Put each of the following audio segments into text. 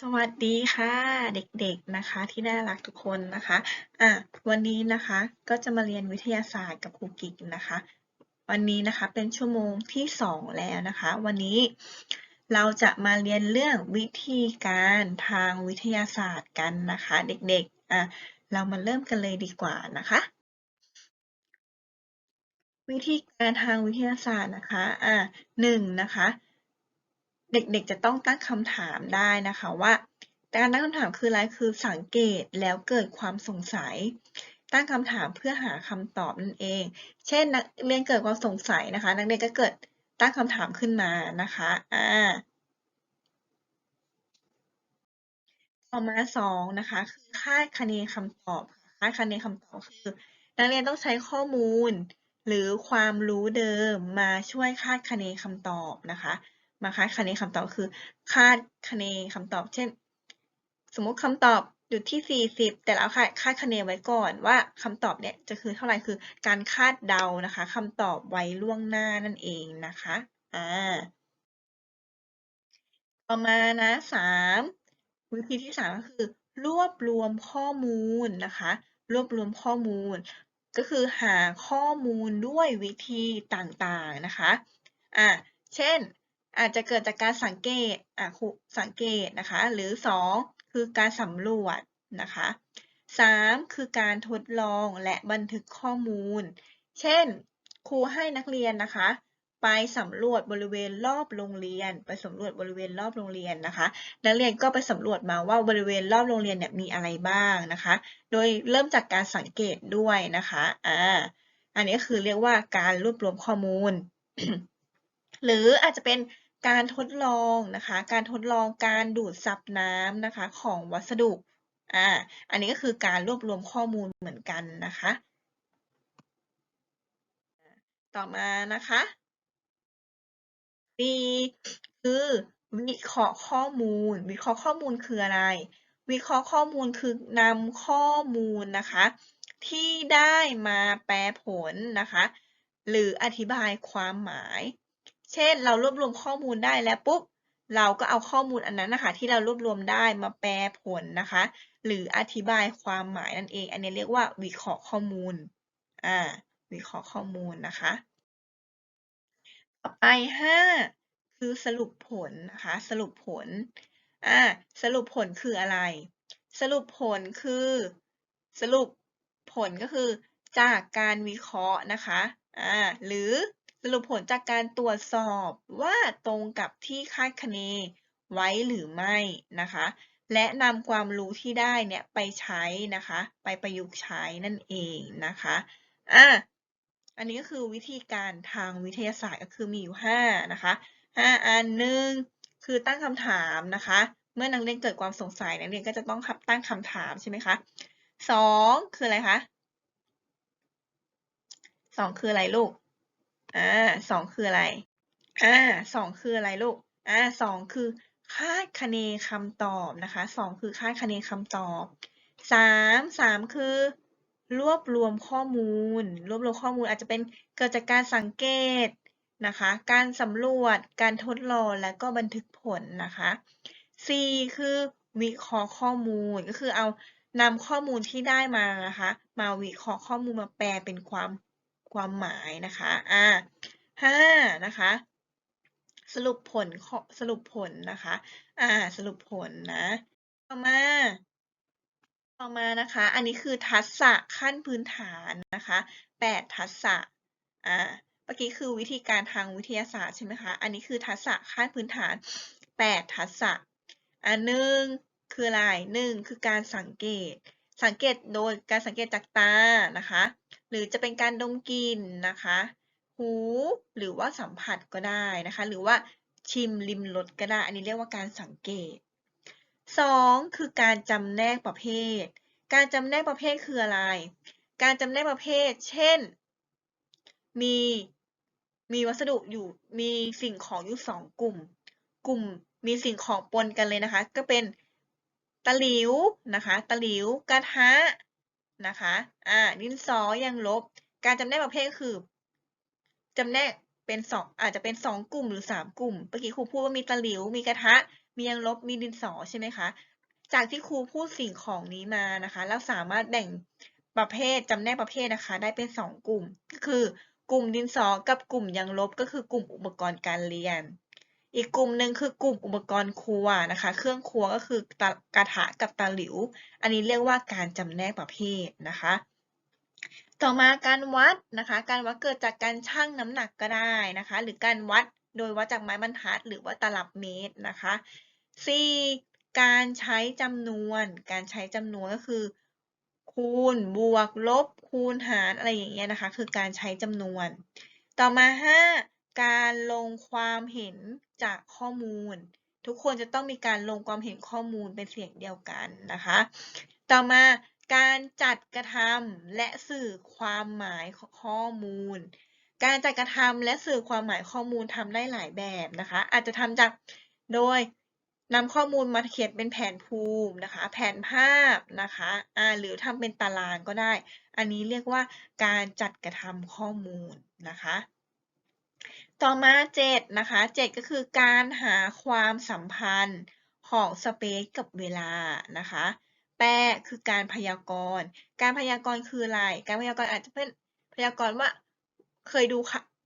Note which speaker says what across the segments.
Speaker 1: สวัสดีค่ะเด็กๆนะคะที่น่ารักทุกคนนะคะอะวันนี้นะคะก็จะมาเรียนวิทยาศาสตร์กับครูกิกนะคะ วันนี้นะคะเป็นชั่วโมงที่สองแล้วนะคะ วันนี้เราจะมาเรียนเรื่องวิธีการทางวิทยาศาสตร์กันนะคะ เด็กๆอะเรามาเริ่มกันเลยดีกว่านะคะ วิธีการทางวิทยาศาสตร์นะคะอะหนึ่งนะคะ เด็กๆจะต้องตั้งคำถามได้นะคะว่าการตั้งคำถามคืออะไรคือสังเกตแล้วเกิดความสงสัย ตั้งคำถามเพื่อหาคำตอบนั่นเอง เช่นนักเรียนเกิดความสงสัยนะคะ นักเรียนก็เกิดตั้งคำถามขึ้นมานะคะอ่าต่อมาสองนะคะคือคาดคะเนคำตอบคาดคะเนคำตอบคือ นักเรียนต้องใช้ข้อมูล หรือความรู้เดิมมาช่วยคาดคะเนคำตอบนะคะ มาคาดคะเนคำตอบคือ คาดคะเนคำตอบ เช่น สมมุติคำตอบอยู่ที่ 40 แต่เราคาดคาดคะเนไว้ก่อนว่าคำตอบเนี่ยจะคือเท่าไหร่คือการคาดเดานะคะคำตอบไว้ล่วงหน้านั่นเองนะคะอ่าต่อมานะสามวิธีที่สามก็คือ รวบรวมข้อมูลนะคะ รวบรวมข้อมูล ก็คือหาข้อมูลด้วยวิธีต่างๆนะคะอ่าเช่น อาจจะเกิดจากการสังเกตอะครูสังเกตนะคะ หรือสองคือการสำรวจนะคะสามคือการทดลองและบันทึกข้อมูล เช่น ครูให้นักเรียนนะคะ ไปสำรวจบริเวณรอบโรงเรียน ไปสำรวจบริเวณรอบโรงเรียนนะคะ นักเรียนก็ไปสำรวจมาว่าบริเวณรอบโรงเรียนเนี่ยมีอะไรบ้างนะคะ โดยเริ่มจากการสังเกตด้วยนะคะอ่าอันนี้คือเรียกว่าการรวบรวมข้อมูล หรืออาจจะเป็น การทดลองนะคะ การทดลองการดูดซับน้ำนะคะของวัสดุอ่าอันนี้ก็คือการรวบรวมข้อมูลเหมือนกันนะคะ ต่อมานะคะ B คือวิเคราะห์ข้อมูล วิเคราะห์ข้อมูลคืออะไร วิเคราะห์ข้อมูลคือนำข้อมูลนะคะ ที่ได้มาแปลผลนะคะ หรืออธิบายความหมาย เช่น เรารวบรวมข้อมูลได้แล้วปุ๊บ เราก็เอาข้อมูลอันนั้นนะคะ ที่เรารวบรวมได้มาแปลผลนะคะ หรืออธิบายความหมายนั่นเอง อันนี้เรียกว่าวิเคราะห์ข้อมูล อ่า วิเคราะห์ข้อมูลนะคะ ต่อไปห้าคือสรุปผลนะคะ สรุปผล อ่า สรุปผลคืออะไร สรุปผลคือ สรุปผลก็คือจากการวิเคราะห์นะคะ อ่า หรือ สรุปผลจากการตรวจสอบว่าตรงกับที่คาดคะเนไว้หรือไม่นะคะ และนำความรู้ที่ได้เนี่ยไปใช้นะคะ ไปประยุกต์ใช้นั่นเองนะคะอ่าอันนี้ก็คือวิธีการทางวิทยาศาสตร์ก็คือมีอยู่ห้านะคะห้าอันหนึ่งคือตั้งคำถามนะคะ เมื่อนักเรียนเกิดความสงสัยนักเรียนก็จะต้องตั้งคำถามใช่ไหมคะสองคืออะไรคะสองคืออะไรลูก อ่าสองคืออะไรอ่าสองคืออะไรลูกอ่าสองคือคาดคะเนคำตอบนะคะสองคือคาดคะเนคำตอบสามสามคือ รวบรวมข้อมูล รวบรวมข้อมูลอาจจะเป็นเกิดจากการสังเกตนะคะ การสำรวจ การทดลองและก็บันทึกผลนะคะ C คือวิเคราะห์ข้อมูลก็คือเอานำข้อมูลที่ได้มานะคะ มาวิเคราะห์ข้อมูลมาแปลเป็นความ ความหมายนะคะอ่าห้านะคะสรุปผลสรุปผลนะคะ อ่า สรุปผลนะ ต่อมา ต่อมานะคะ อันนี้คือทักษะขั้นพื้นฐานนะคะแปดทักษะอ่า เมื่อกี้คือวิธีการทางวิทยาศาสตร์ใช่ไหมคะ อันนี้คือทักษะขั้นพื้นฐานแปดทักษะอันหนึ่งคืออะไรหนึ่งคือการสังเกต สังเกตโดยการสังเกตจากตานะคะ รือจะเป็นการดมกลิ่นนะคะ หูหรือว่าสัมผัสก็ได้นะคะ หรือว่าชิมลิมรสก็ได้ อันนี้เรียกว่าการสังเกตสองคือการจำแนกประเภท การจำแนกประเภทคืออะไร การจำแนกประเภท เช่น มีมีวัสดุอยู่มีสิ่งของอยู่สองกลุ่ม กลุ่มมีสิ่งของปนกันเลยนะคะ ก็เป็นตะหลิวนะคะ ตะหลิวกระทะ นะคะ อ่า ดินสอยังลบ การจำแนกประเภทคือจำแนกเป็นสองอาจจะเป็นสองกลุ่มหรือสามกลุ่ม เมื่อกี้ครูพูดว่ามีตะหลิว มีกระทะ มียังลบ มีดินสอใช่ไหมคะ จากที่ครูพูดสิ่งของนี้มานะคะ เราสามารถแบ่งประเภทจำแนกประเภทนะคะ ได้เป็นสองกลุ่ม ก็คือ กลุ่มดินสอ กับกลุ่มยังลบ ก็คือกลุ่มอุปกรณ์การเรียน อีกกลุ่มหนึ่งคือกลุ่มอุปกรณ์ครัวนะคะ เครื่องครัวก็คือกระทะกับตะหลิว อันนี้เรียกว่าการจำแนกประเภทนะคะ ต่อมาการวัดนะคะ การวัดเกิดจากการชั่งน้ำหนักก็ได้นะคะ หรือการวัดโดยวัดจากไม้บรรทัดหรือว่าตลับเมตรนะคะ 4. การใช้จำนวน การใช้จำนวนก็คือ คูณ บวก ลบ คูณหารอะไรอย่างเงี้ยนะคะ คือการใช้จำนวน ต่อมา 5. การลงความเห็นจากข้อมูล ทุกคนจะต้องมีการลงความเห็นข้อมูลเป็นเสียงเดียวกันนะคะ ต่อมาการจัดกระทำและสื่อความหมายข้อมูล การจัดกระทำและสื่อความหมายข้อมูลทำได้หลายแบบนะคะ อาจจะทำจากโดยนำข้อมูลมาเขียนเป็นแผนภูมินะคะ แผนภาพนะคะอ่าหรือทำเป็นตารางก็ได้ อันนี้เรียกว่าการจัดกระทำข้อมูลนะคะ ต่อมา7นะคะ7ก็คือการหาความสัมพันธ์ของสเปซกับเวลานะคะแปคือการพยากรณ์ การพยากรณ์คืออะไร การพยากรณ์อาจจะเป็นพยากรณ์ว่าเคยดู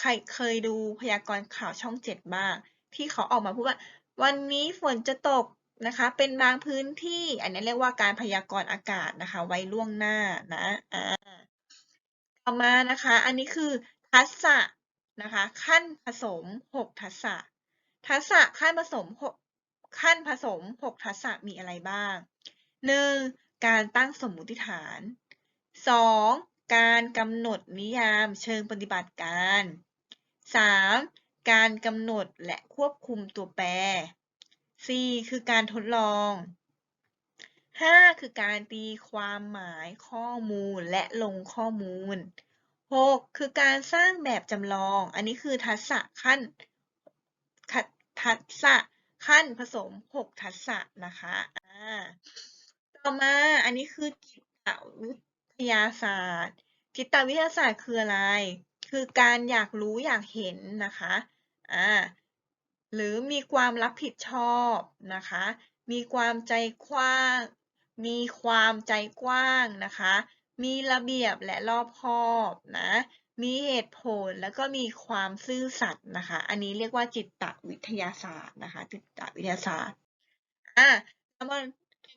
Speaker 1: ใครเคยดูพยากรณ์ข่าวช่องเจ็ดบ้าง ที่เขาออกมาพูดว่า วันนี้ฝนจะตกนะคะ เป็นบางพื้นที่ อันนี้เรียกว่าการพยากรณ์อากาศนะคะ ไว้ล่วงหน้านะอ่าต่อมานะคะ อันนี้คือทักษะ นะคะ ขั้นผสมหกทักษะทักษะขั้นผสมหกขั้นผสมหกทักษะมีอะไรบ้างหนึ่งการตั้งสมมุติฐานสองการกำหนดนิยามเชิงปฏิบัติการสามการกำหนดและควบคุมตัวแปรสี่คือการทดลองห้าคือการตีความหมายข้อมูลและลงข้อมูล หกคือการสร้างแบบจำลอง อันนี้คือทักษะขั้นทักษะขั้นผสมหกทักษะนะคะอ่าต่อมาอันนี้คือจิตวิทยาศาสตร์ จิตวิทยาศาสตร์คืออะไร คือการอยากรู้อยากเห็นนะคะอ่าหรือมีความรับผิดชอบนะคะ มีความใจกว้าง มีความใจกว้างนะคะ มีระเบียบและรอบคอบนะ มีเหตุผลแล้วก็มีความซื่อสัตย์นะคะ อันนี้เรียกว่าจิตตวิทยาศาสตร์นะคะ จิตตวิทยาศาสตร์ อ่าแล้วมา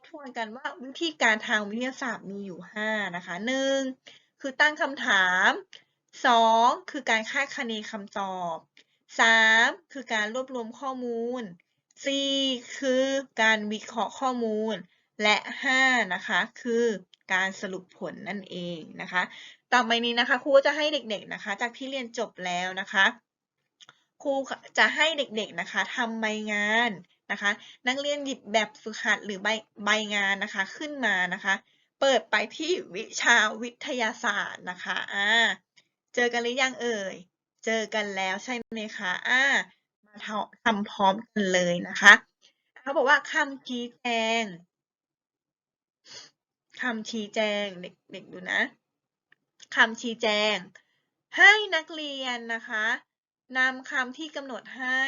Speaker 1: ทวนกันว่าวิธีการทางวิทยาศาสตร์มีอยู่ 5 นะคะ 1. คือตั้งคำถาม 2. คือการคาดคะเนคำตอบ 3. คือการรวบรวมข้อมูล 4. คือการวิเคราะห์ข้อมูล และ 5. นะคะ คือ การสรุปผลนั่นเองนะคะ ต่อไปนี้นะคะครูจะให้เด็กๆนะคะ จากที่เรียนจบแล้วนะคะครูจะให้เด็กๆนะคะทำใบงานนะคะ นักเรียนหยิบแบบฝึกหัดหรือใบใบงานนะคะขึ้นมานะคะ เปิดไปที่วิชาวิทยาศาสตร์นะคะอ่าเจอกันหรือยังเอ่ยเจอกันแล้วใช่ไหมคะอ่ามาทำพร้อมกันเลยนะคะเขาบอกว่าคำชี้แจง คำชี้แจงเด็กๆดูนะคำชี้แจง ให้นักเรียนนะคะนำคำที่กำหนดให้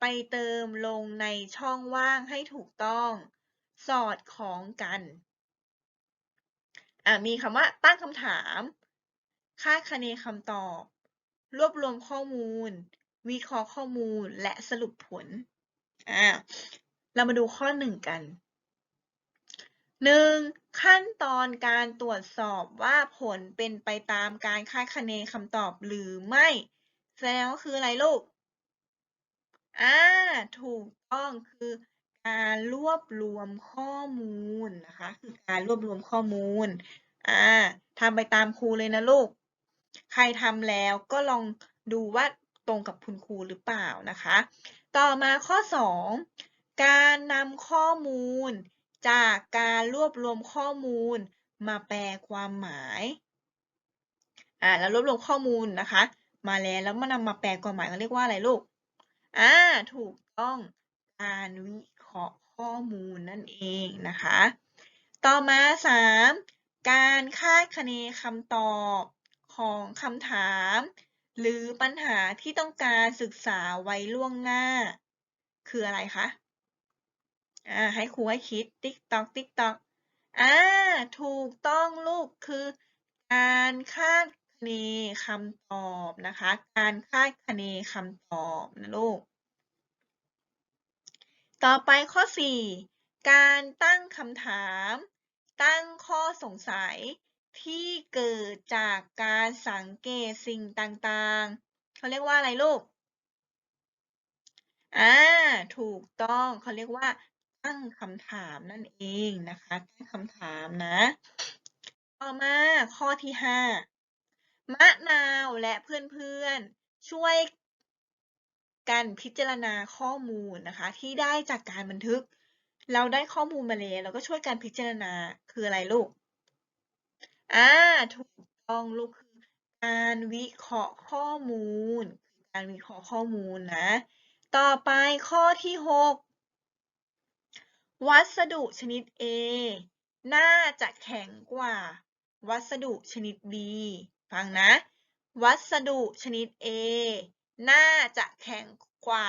Speaker 1: ไปเติมลงในช่องว่างให้ถูกต้อง สอดคล้องกันมีคำว่าตั้งคำถาม คาดคะเนคำตอบ รวบรวมข้อมูล วิเคราะห์ข้อมูลและสรุปผลเรามาดูข้อหนึ่งกันหนึ่ง ขั้นตอนการตรวจสอบว่าผลเป็นไปตามการคาดคะเนคำตอบหรือไม่แสดงว่าคืออะไรลูก อ่า ถูกต้องคือการรวบรวมข้อมูลนะคะ คือการรวบรวมข้อมูล อ่าทำไปตามครูเลยนะลูก ใครทำแล้วก็ลองดูว่าตรงกับคุณครูหรือเปล่านะคะ ต่อมาข้อ 2 การนำข้อมูล จากการรวบรวมข้อมูลมาแปลความหมาย อ่าแล้วรวบรวมข้อมูลนะคะ มาแล้วแล้วมานำมาแปลความหมายเขาเรียกว่าอะไรลูก อ่า ถูกต้องการวิเคราะห์ข้อมูลนั่นเองนะคะ ต่อมา 3. การคาดคะเนคำตอบของคำถาม หรือปัญหาที่ต้องการศึกษาไว้ล่วงหน้า คืออะไรคะ อ่าให้ครูให้คิดติ๊กตอกติ๊กตอกอ่าถูกต้องลูกคือ การคาดคะเนคำตอบนะคะ การคาดคะเนคำตอบนะลูก ต่อไปข้อ 4 การตั้งคำถาม ตั้งข้อสงสัยที่เกิดจากการสังเกตสิ่งต่างๆ เขาเรียกว่าอะไรลูก อ่า ถูกต้อง เขาเรียกว่า ตั้งคำถามนั่นเองนะคะตั้งคำถามนะ ต่อมาข้อที่5มะนาวและเพื่อนๆช่วยกันพิจารณาข้อมูลนะคะ ที่ได้จากการบันทึก เราได้ข้อมูลมาแล้วเราก็ช่วยกันพิจารณาคืออะไรลูกอ่าถูกต้องลูกคือการวิเคราะห์ข้อมูล การวิเคราะห์ข้อมูลนะ ต่อไปข้อที่6 วัสดุชนิด A น่าจะแข็งกว่า วัสดุชนิด B ฟังนะ วัสดุชนิด A น่าจะแข็งกว่า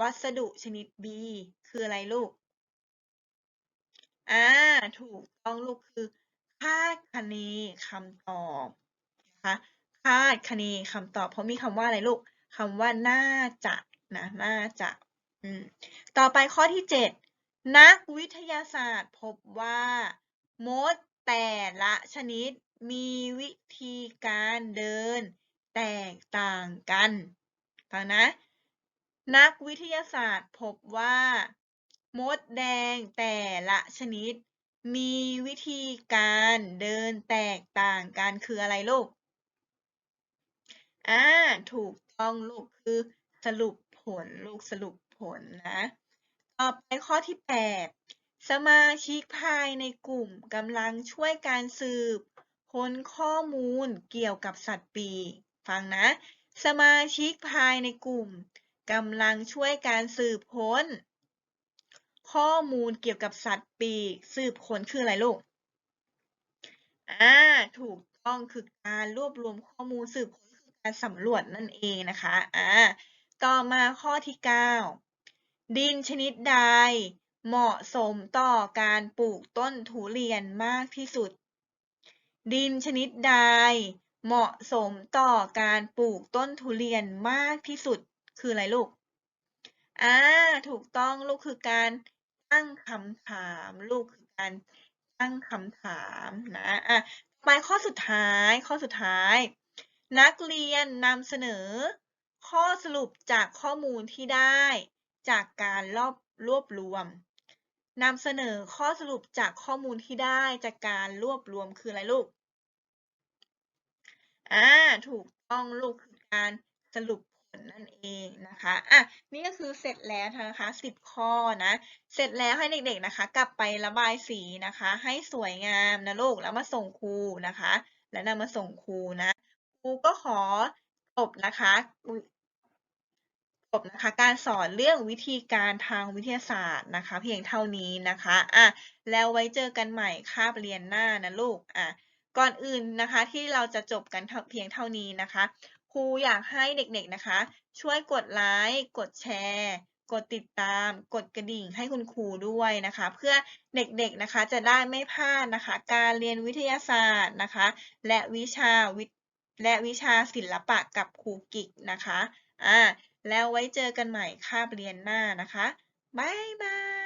Speaker 1: วัสดุชนิด B คืออะไรลูก อ่า ถูกต้องลูกคือ คาดคะเนคำตอบนะคะคาดคะเนคำตอบ เพราะมีคำว่าอะไรลูกคำว่าน่าจะนะ น่าจะ อืม ต่อไปข้อที่7 นักวิทยาศาสตร์พบว่ามดแต่ละชนิดมีวิธีการเดินแตกต่างกันฟังนะ นักวิทยาศาสตร์พบว่ามดแดงแต่ละชนิด มีวิธีการเดินแตกต่างกันคืออะไรลูก อ่า ถูกต้องลูกคือสรุปผลลูกสรุปผลนะ ต่อไปข้อที่ 8 สมาชิกภายในกลุ่มกำลังช่วยการสืบ ค้นข้อมูลเกี่ยวกับสัตว์ปีกฟังนะ สมาชิกภายในกลุ่มกำลังช่วยการสืบค้น ข้อมูลเกี่ยวกับสัตว์ปีก สืบค้นคืออะไรลูกอ่าถูกต้องคือการรวบรวมข้อมูลสืบค้นคือการสำรวจนั่นเองนะคะอ่าต่อมาข้อที่ 9 ดินชนิดใด เหมาะสมต่อการปลูกต้นทุเรียนมากที่สุด ดินชนิดใด เหมาะสมต่อการปลูกต้นทุเรียนมากที่สุด คืออะไรลูก อ่า ถูกต้องลูกคือการตั้งคำถาม ลูกคือการตั้งคำถามนะ อะไปข้อสุดท้าย ข้อสุดท้าย นักเรียนนำเสนอข้อสรุปจากข้อมูลที่ได้ จากการรอบรวบรวมนำเสนอข้อสรุปจากข้อมูลที่ได้จากการรวบรวมคืออะไรลูก อ่า ถูกต้องลูกคือการสรุปผลนั่นเองนะคะ อะ นี่ก็คือเสร็จแล้วนะคะ10ข้อนะ เสร็จแล้วให้เด็กๆนะคะ กลับไประบายสีนะคะ ให้สวยงามนะลูก แล้วมาส่งครูนะคะ แล้วนำมาส่งครูนะ ครูก็ขอจบนะคะ จบนะคะการสอนเรื่องวิธีการทางวิทยาศาสตร์นะคะ เพียงเท่านี้นะคะอะแล้วไว้เจอกันใหม่คาบเรียนหน้านะลูกอะก่อนอื่นนะคะที่เราจะจบกันเพียงเท่านี้นะคะครูอยากให้เด็กๆนะคะ ช่วยกดไลค์กดแชร์กดติดตาม กดกระดิ่งให้คุณครูด้วยนะคะ เพื่อเด็กๆนะคะจะได้ไม่พลาดนะคะ การเรียนวิทยาศาสตร์นะคะ และวิชาวิทย์และวิชาศิลปะกับครูกิกนะคะอ่า แล้วไว้เจอกันใหม่คาบเรียนหน้านะคะ บ๊ายบาย